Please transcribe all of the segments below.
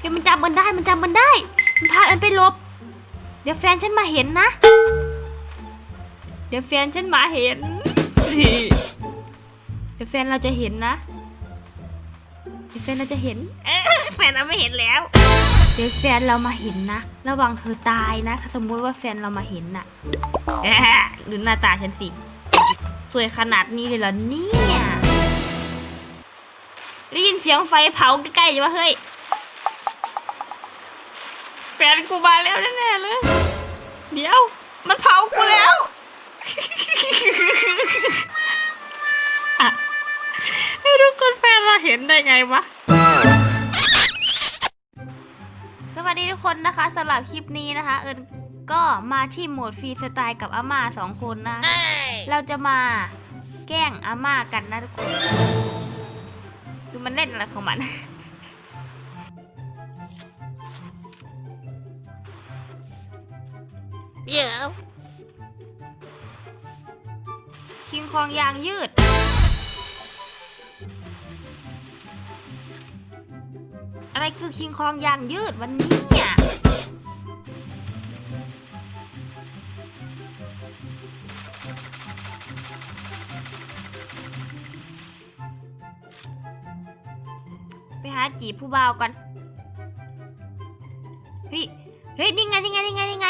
เฮ้ยมันจำมันได้มันจำมันได้ มันพาเอิญไปหลบ เดี๋ยวแฟนฉันมาเห็นนะ เดี๋ยวแฟนฉันมาเห็น เดี๋ยวแฟนเราจะเห็นนะ เดี๋ยวแฟนเราจะเห็น เอ๊ะแฟนเราไม่เห็นแล้ว เดี๋ยวแฟนเรามาเห็นนะ ระวังเธอตายนะ ถ้าสมมติว่าแฟนเรามาเห็นน่ะแอะดูหน้าตาฉันสิ สวยขนาดนี้เลยเหรอเนี่ย ได้ยินเสียงไฟเผาใกล้ๆอยู่วะเฮ้ย ฟนกูมาแล้วแน่ๆเลย เดี๋ยว มันเผากูแล้วอะให้ทุกคนแฟนเราเห็นได้ไงวะ สวัสดีทุกคนนะคะสำหรับคลิปนี้นะคะ เอิญก็มาที่โหมดฟรีสไตล์กับอาม่าสองคนนะ เราจะมาแกล้งอาม่ากันนะทุกคน ดูมันเล่นอะไรของมัน เดี๋ยวคิงคองยางยืด อะไรคือคิงคองยางยืดวันนี้เนี่ยไปหาจีบผู้บ่าวก่อน เฮ้ย เฮ้ย นี่ไง นี่ไง นี่ไง นี่ไง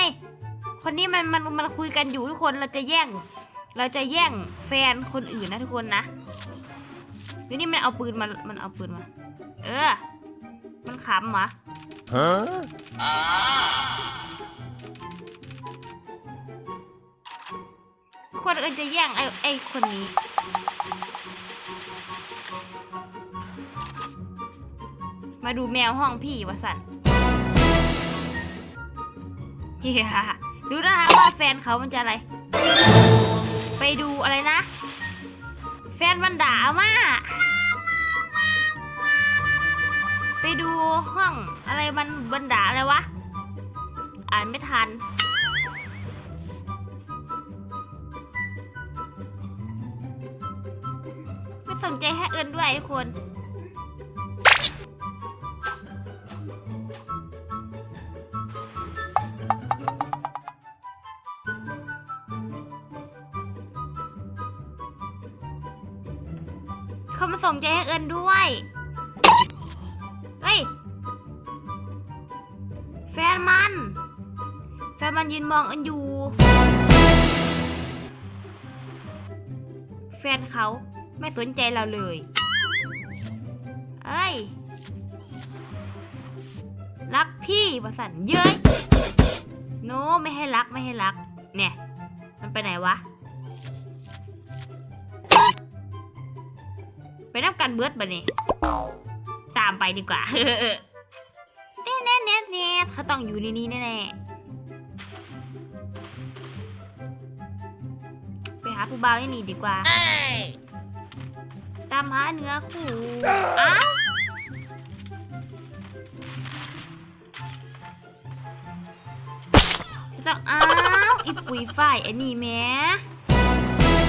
คนนี้มันมันมันคุยกันอยู่ทุกคนเราจะแย่ง เราจะแย่งแฟนคนอื่นนะทุกคนนะเดี๋ยวนี่มันเอาปืนมามันเอาปืนมา เออ มันขำเหรอคนอื่นจะแย่งไอ้ไอ้คนนี้มาดูแมวห้องพี่วะสันเฮีย ดูนะคะว่าแฟนเขามันจะอะไร ไปดูอะไรนะ แฟนมันด่ามา ไปดูห้องอะไรมันบันด่าอะไรวะ อ่านไม่ทันไม่สนใจให้เอินด้วยทุกคน ส่งใจให้เอินด้วย เฮ้ย แฟนมัน แฟนมันยืนมองเอินอยู่ แฟนเขาไม่สนใจเราเลย เอ้ย รักพี่ประสันเย้ยโนไม่ให้รักไม่ให้รัก เนี่ย มันไปไหนวะ ไปนับกันเบิร์ดบะเนี่ยตามไปดีกว่าเน่เน่เน่เน่เขาต้องอยู่ในนี้แน่ๆไปหาผู้บ่าวให้หนีดีกว่า Hey! ตามหาเนื้อคู่อ้าวจะอ้าวอีปุ๋ยฝ่ายอันนี้แหม่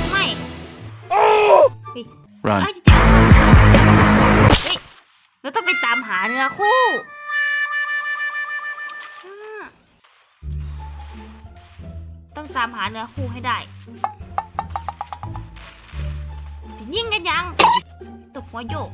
ไม่เฮ้ย Run. ามหาเนื้อคู่อืมต้องตามหาเนื้อคู่ให้ได้จะยิงกันยังตบหัวโยก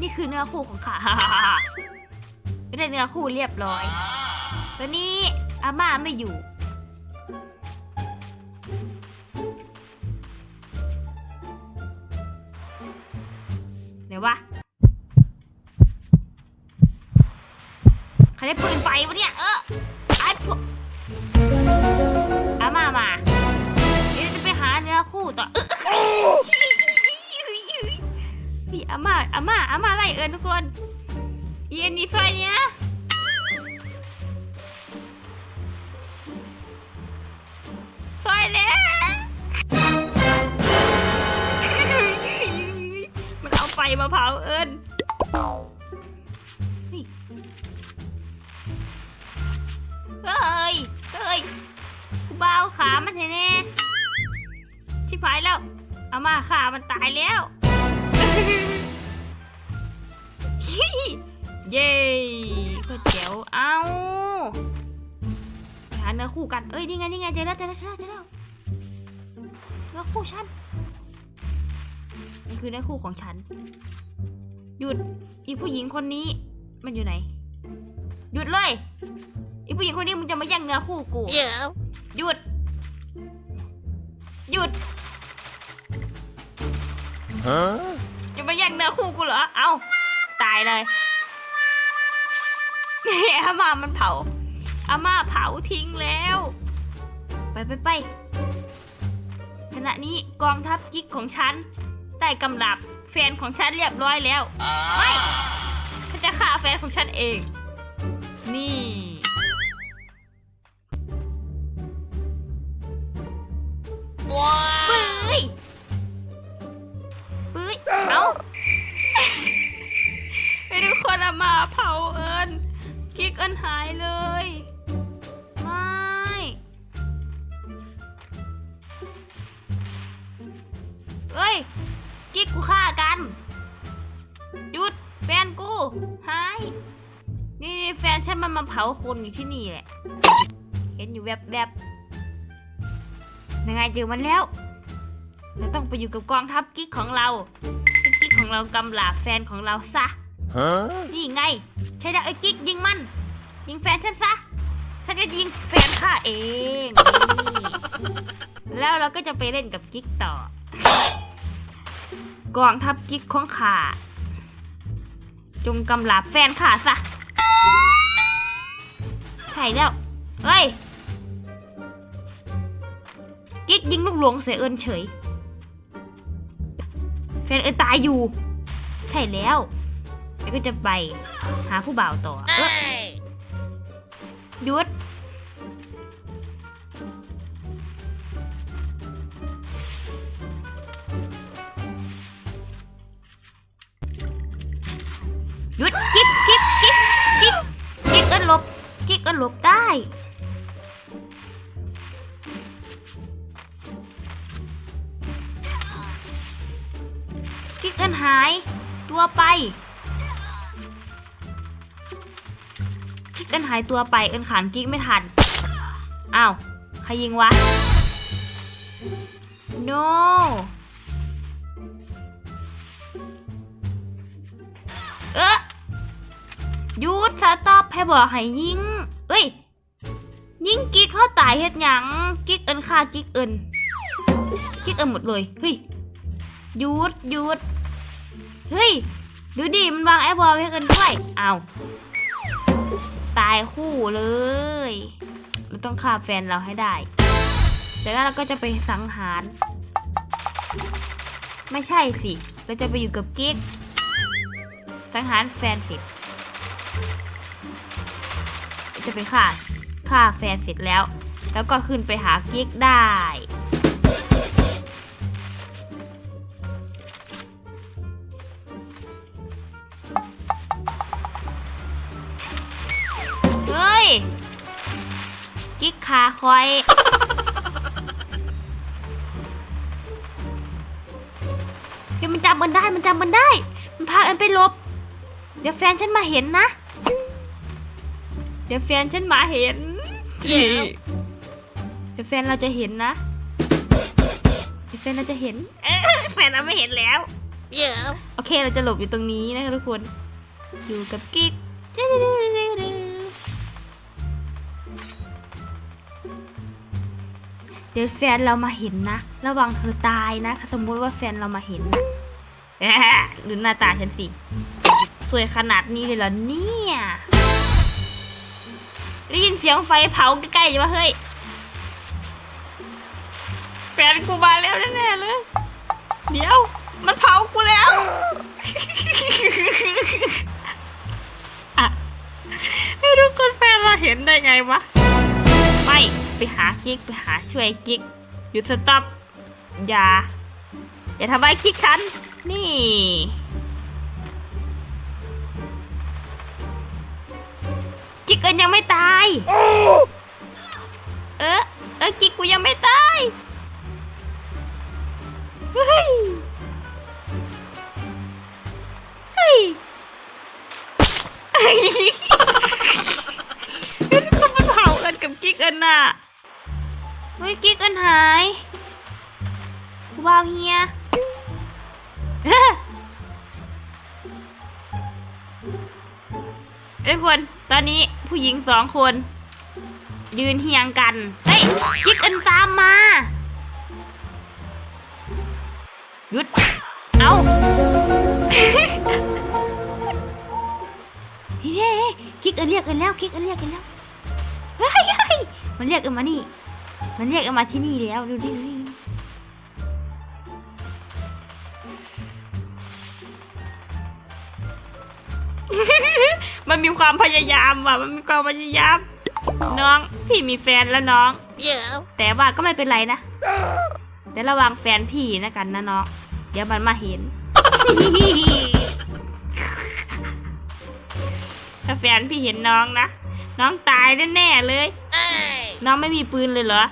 นี่คือเนื้อคู่ของข้า ไม่ได้เนื้อคู่เรียบร้อยตอนนี้อาม่าไม่อยู่ ไหนวะใครได้ปืนไฟวะเนี่ย เออไอ้พวกอาม่ามาเดี๋ยวจะไปหาเนื้อคู่ต่อเออพี่อาม่าอาม่าอาม่าไล่เอิญทุกคน เย็นนี่ซอยเนี้ยซอยแล้วมันเอาไฟมาเผาเอิญเฮ้ยเฮ้ยเบาขามันแน่ๆชิบหายแล้ว เอามาขามันตายแล้ว เย้โคตรเจ๋วเอาหาเนื้อคู่กัน เอ้ยนี่ไงนี่ไงเจอแล้วเจอแล้วเจอแล้วเจอแล้วเนื้อคู่ฉันมันคือเนื้อคู่ของฉัน หยุดอีผู้หญิงคนนี้ มันอยู่ไหน หยุดเลยอีผู้หญิงคนนี้มึงจะมาแย่งเนื้อคู่กู Yeah. หยุด หยุด Huh? จะมาแย่งเนื้อคู่กูเหรอ เอาตายเลย อาม่ามันเผาอาม่าเผาทิ้งแล้ว ไปไปไปขณะนี้กองทัพกิ๊กของฉันได้กำลับแฟนของฉันเรียบร้อยแล้วไม่ฉันจะฆ่าแฟนของฉันเอง นี่ปื้ยปื้ยเอ้าไปดูคนละมาเผาเอิญ กิ๊กเอิญหายเลย ไม่ เอ้ย กิ๊กกูฆ่ากัน หยุด แฟนกู หาย นี่แฟนฉันมันมาเผาคนอยู่ที่นี่แหละ เห็นอยู่แวบๆบยังไงเจอมันแล้ว เราต้องไปอยู่กับกองทัพกิ๊กของเรากิ๊กของเรากำลาบแฟนของเราซะ นี่ไง ใช่แล้วไอ้กิ๊กยิงมัน ยิงแฟนฉันซะ ฉันจะยิงแฟนข้าเองนี่แล้วเราก็จะไปเล่นกับกิ๊กต่อ กองทัพกิ๊กของข้าจงกำลาบแฟนข้าซะ ใช่แล้ว เอ้ย กิ๊กยิงลูกหลวงเสียเอินเฉย แฟนเอินตายอยู่ ใช่แล้ว แล้วก็จะไปหาผู้บ่าวต่อเอ้ย Hey. หยุดายตัวไปเอินขังกิ๊กไม่ทัน อ้าว ใครยิงวะ no เอ๊ะยุดสต็อปให้บอกให้ยิง เอ้ย ยิงกิ๊กเขาตายเฮ็ดหยัง กิ๊กเอินฆ่ากิ๊กเอินกิ๊กเอินหมดเลย เฮ้ยยุดยุดเฮ้ย ดูดิ มันวางไอ้บอลไว้เอินด้วยอ้าว ตายคู่เลย เราต้องฆ่าแฟนเราให้ได้ จากนั้นเราก็จะไปสังหาร ไม่ใช่สิ เราจะไปอยู่กับกิ๊ก สังหารแฟนเสร็จจะไปฆ่าฆ่าแฟนเสร็จแล้ว แล้วก็ขึ้นไปหากิ๊กได้าคอย เดี๋ยวมันจำมันได้มันจำมันได้ มันพาอันไปหลบ เดี๋ยวแฟนฉันมาเห็นนะ เดี๋ยวแฟนฉันมาเห็นเดี๋ยวเดี๋ยวแฟนเราจะเห็นนะ เดี๋ยวแฟนเราจะเห็น เอ้ยแฟนเราไม่เห็นแล้ว Yeah. โอเคเราจะหลบอยู่ตรงนี้นะคะทุกคน อยู่กับกิ๊ก เดี๋ยวแฟนเรามาเห็นนะ ระวังเธอตายนะสมมุติว่าแฟนเรามาเห็นนะแอหน้าตาฉันสิ สวยขนาดนี้เลยเหรอเนี่ยได้ยินเสียงไฟเผาใกล้ๆอยู่วะเฮ้ยแฟนกูมาแล้วแน่ๆเลย เดี๋ยว มันเผากูแล้ว ไปหากิ๊กไปหาช่วยกิ๊กหยุดสต็อปอย่า อย่าทำร้ายกิ๊กฉัน นี่ กิ๊กเอินยังไม่ตาย เออเเอ้ยกิ๊กกูยังไม่ตายเฮ้ยเฮ้ยเฮ้ยเฮ้ยเขามาเผาเอินกับกิ๊กเอินน่ะ เฮ้ยกิ๊กเอินหายกูว่าเฮียทุกคน ตอนนี้ผู้หญิงสองคน ยืนเฮียงกัน เฮ้ยกิ๊กเอินตามมา หยุด เอาเฮ้ยกิ๊กเอินเรียกกันแล้วกิ๊กเอินเรียกกันแล้ว เฮ้ยมันเรียกเอินมานี่ มันเรียกเอินมาที่นี่แล้ว ดูดิดูดิมันมีความพยายามว่ะ มันมีความพยายาม น้อง พี่มีแฟนแล้วน้อง Yeah. แต่ว่าก็ไม่เป็นไรนะ แต่ระวังแฟนพี่นะกันนะน้อง เดี๋ยวมันมาเห็น ถ้าแฟนพี่เห็นน้องนะ น้องตายแน่ๆเลย Hey. น้องไม่มีปืนเลยเหรอ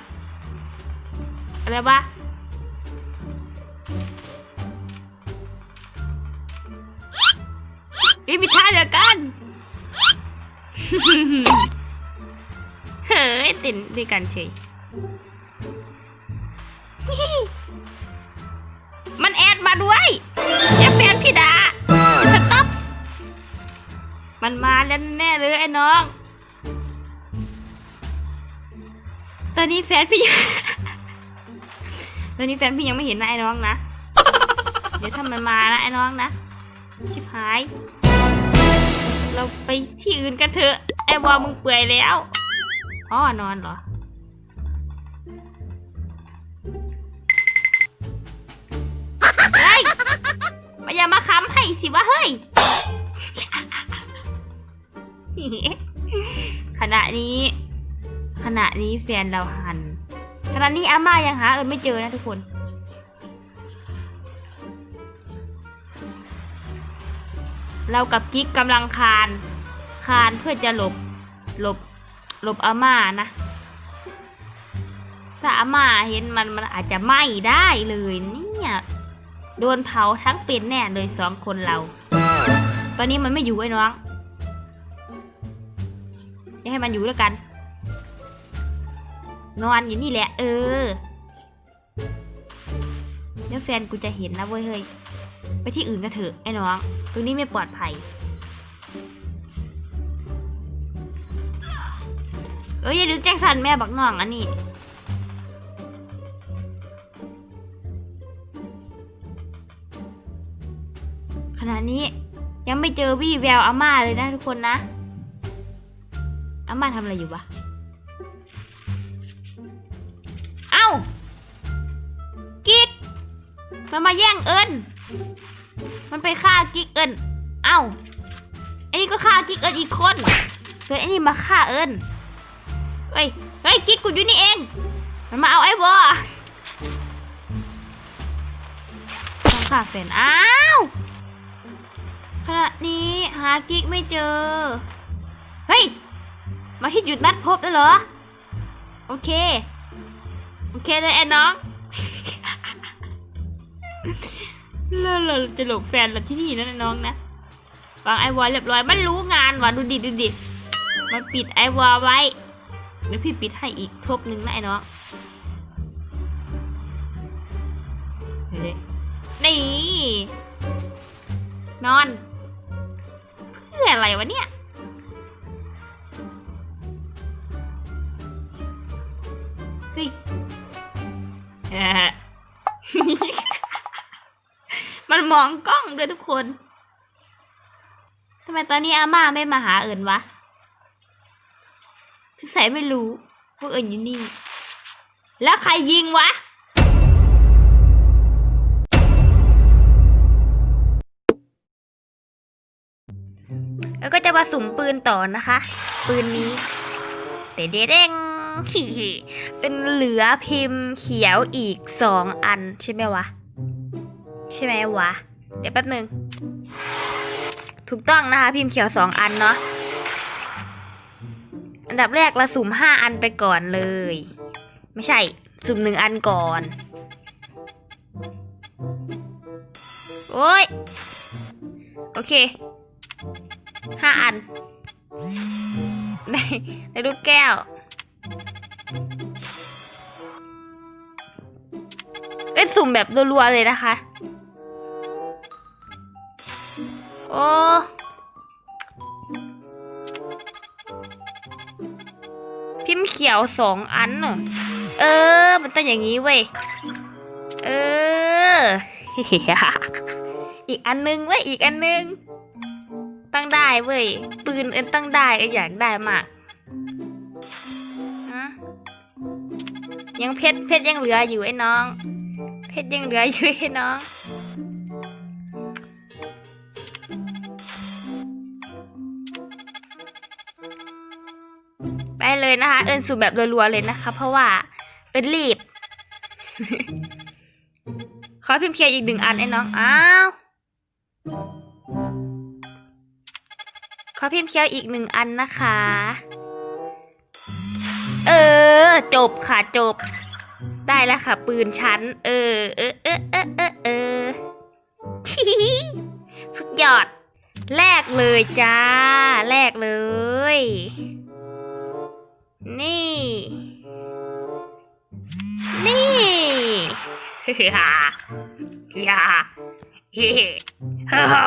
อะไรวะอีพิท่าเดียวกัน เฮ้ยติดด้วยกันเฉยมันแอดมาด้วยอย่าแฟนพี่ดาสต๊อปมันมาแล้วแน่เลยไอ้น้อง อนนี้แฟนพี่ ตอนนี้แฟนพี่ยังไม่เห็นนะไอ้น้องนะ เดี๋ยวถ้ามันมานะไอ้น้องนะ ชิบหาย เราไปที่อื่นกันเถอะ ไอ้วอมึงเปื่อยแล้วอ๋อนอนเหรอ เฮ้ยมาอย่ามาค้ำให้สิวะเฮ้ย ขณะนี้ ขณะนี้แฟนเราหันขณะนี้อาม่ายังหาเอิญไม่เจอนะทุกคน เรากับกิ๊กกำลังคาน คานเพื่อจะหลบ หลบ หลบอาม่านะ ถ้าอาม่าเห็นมันมันอาจจะไหม้ได้เลยเนี่ยโดนเผาทั้งเป็นแน่เลยสองคนเรา ตอนนี้มันไม่อยู่ไอ้น้องอย่าให้มันอยู่แล้วกัน นอนอยู่นี่แหละ เออเดี๋ยวแฟนกูจะเห็นนะเว้ยเฮ้ย ไปที่อื่นกันเถอะไอ้น้อง ตรงนี้ไม่ปลอดภัย เอ้ยอย่าดึกแจ็คสันแม่บักน้องอันนี้ขณะนี้ยังไม่เจอวี่แววอาม่าเลยนะทุกคนนะอาม่าทำอะไรอยู่วะ มันมาแย่งเอิญมันไปฆ่ากิ๊กเอิญเอ้าไอ้นี่ก็ฆ่ากิ๊กเอิญอีกคนส่วนไอ้นี่มาฆ่าเอิญเฮ้ย เฮ้ยกิ๊กกูอยู่นี่เอง มันมาเอาไอ้วอต้องฆ่าแฟนอ้าวขณะนี้หากิ๊กไม่เจอ เฮ้ย มาที่จุดนัดพบแล้วเหรอ โอเค โอเคเลยไอ้น้อง แล้วเราจะหลบแฟนเราที่นี่นะน้องนะวางไอวอลเรียบร้อย มันรู้งานว่ะดูดิดูดิมันปิดไอวอลไว้เดี๋ยวพี่ปิดให้อีกทบหนึ่งนะไอ้น้องเฮ้ยนี่ นอน เพื่ออะไรวะเนี่ยเฮ้ยเอ่อ มันมองกล้องด้วยทุกคนทำไมตอนนี้อาม่าไม่มาหาเอิญวะสงสัยไม่รู้พว่าเอิญอยู่นี่ แล้วใครยิงวะ แล้วก็จะมาสุ่มปืนต่อนะคะ ปืนนี้เดเดเด้งขี่เป็นเหลือพิมพ์เขียวอีกสองอันใช่ไหมวะ ใช่ไหมวะ เดี๋ยวแป๊บหนึ่งถูกต้องนะคะ พิมพ์เขียวสองอันเนาะอันดับแรกเราสุ่มห้าอันไปก่อนเลย ไม่ใช่ สุ่มหนึ่งอันก่อน โอ้ย โอเคห้าอัน ได้ได้ลูกแก้วเอ้ยสุ่มแบบรัวๆเลยนะคะ โอ้พิมพ์เขียวสองอันเหรอเออ มันต้องอย่างนี้เว้ย เออ อีกอันนึงเว้ย อีกอันนึง ตั้งได้เว้ย ปืนเอ็นตั้งได้เอ็อยากได้มากฮะยังเพชรเพชรยังเหลืออยู่ไอ้น้อง เพชรยังเหลืออยู่ไอ้น้อง ไปเลยนะคะ เอินสู่แบบรัวๆเลยนะคะ เพราะว่าเอินรีบ ขอพิมพ์เคลียร์อีกหนึ่งอันไอ้น้อง อ้าว ขอพิมพ์เคลียวอีกหนึ่งอันนะคะ เออ จบค่ะจบ ได้แล้วค่ะ ปืนชั้น เออ เออเออเออเออเออสุดยอดแลกเลยจ้าแลกเลย นี่ นี่ฮ่าฮ่าฮ่าฮ่าฮ่า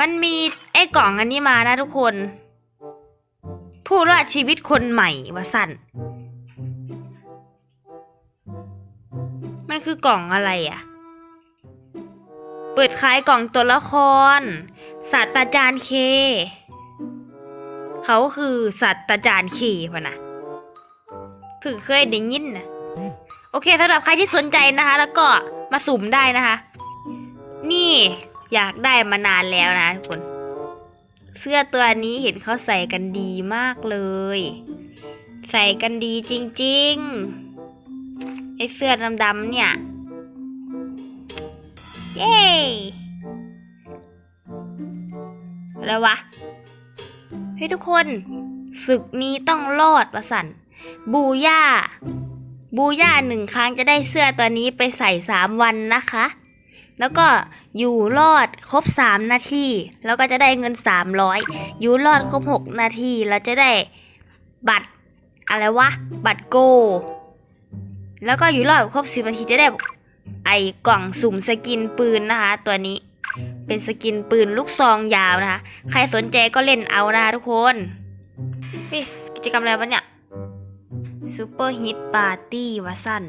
มันมีไอ้กล่องอันนี้มานะทุกคน ผู้รอดชีวิตคนใหม่วะสันมันคือกล่องอะไรอะ่ะ เปิดขายกล่องตัวละคร ศาสตราจารย์เค เขาคือศาสตราจารย์เคพะนะเพิ่งเคยได้ยินนะโอเคสำหรับใครที่สนใจนะคะ แล้วก็มาสุ่มได้นะคะ นี่อยากได้มานานแล้วนะทุกคน เสื้อตัวนี้เห็นเขาใส่กันดีมากเลย ใส่กันดีจริงๆไอเสื้อดำๆเนี่ย เย้แล้ววะ เฮ้ยทุกคนศึกนี้ต้องรอดวะสันบูย่า บูย่าหนึ่งครั้งจะได้เสื้อตัวนี้ไปใส่สามวันนะคะ แล้วก็อยู่รอดครบสามนาที แล้วก็จะได้เงินสามร้อยอยู่รอดครบหกนาทีเราจะได้บัตรอะไรวะ บัตรโก แล้วก็อยู่รอดครบสิบนาทีจะได้ไอกล่องสุ่มสกินปืนนะคะ ตัวนี้ เป็นสกินปืนลูกซองยาวนะคะ ใครสนใจก็เล่นเอานะคะทุกคนเฮ้ยกิจกรรมอะไรวะเนี่ยซูเปอร์ฮิตปาร์ตี้วะสั้น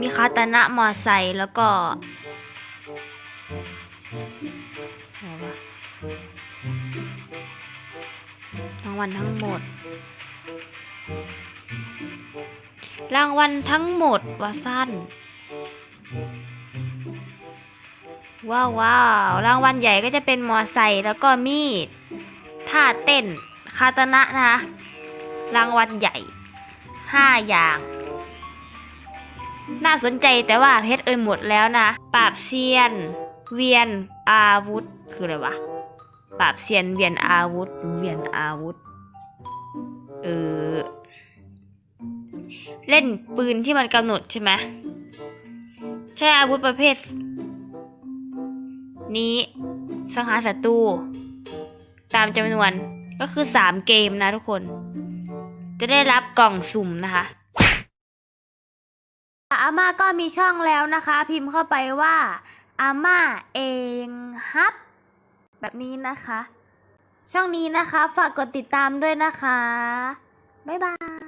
มีคาตานะมอไซค์แล้วก็รวะรางวัลทั้งหมด รางวัลทั้งหมดวะสั้น ว้าวว้าวรางวัลใหญ่ก็จะเป็นมอไซค์แล้วก็มีดท่าเต้นคาตานะนะคะรางวัลใหญ่ห้าอย่าง น่าสนใจแต่ว่าเพชรเอินหมดแล้วนะปราบเซียน เวียนอาวุธ คืออะไรวะปราบเซียนเวียนอาวุธ เวียนอาวุธ เออ เล่นปืนที่มันกำหนดใช่ไหมใช้อาวุธประเภท นี้สังหารศัตรูตามจำนวนก็คือสามเกมนะทุกคน จะได้รับกล่องสุ่มนะคะอาม่าก็มีช่องแล้วนะคะ พิมพ์เข้าไปว่าอาม่าเองฮับ แบบนี้นะคะ ช่องนี้นะคะ ฝากกดติดตามด้วยนะคะ บ๊ายบาย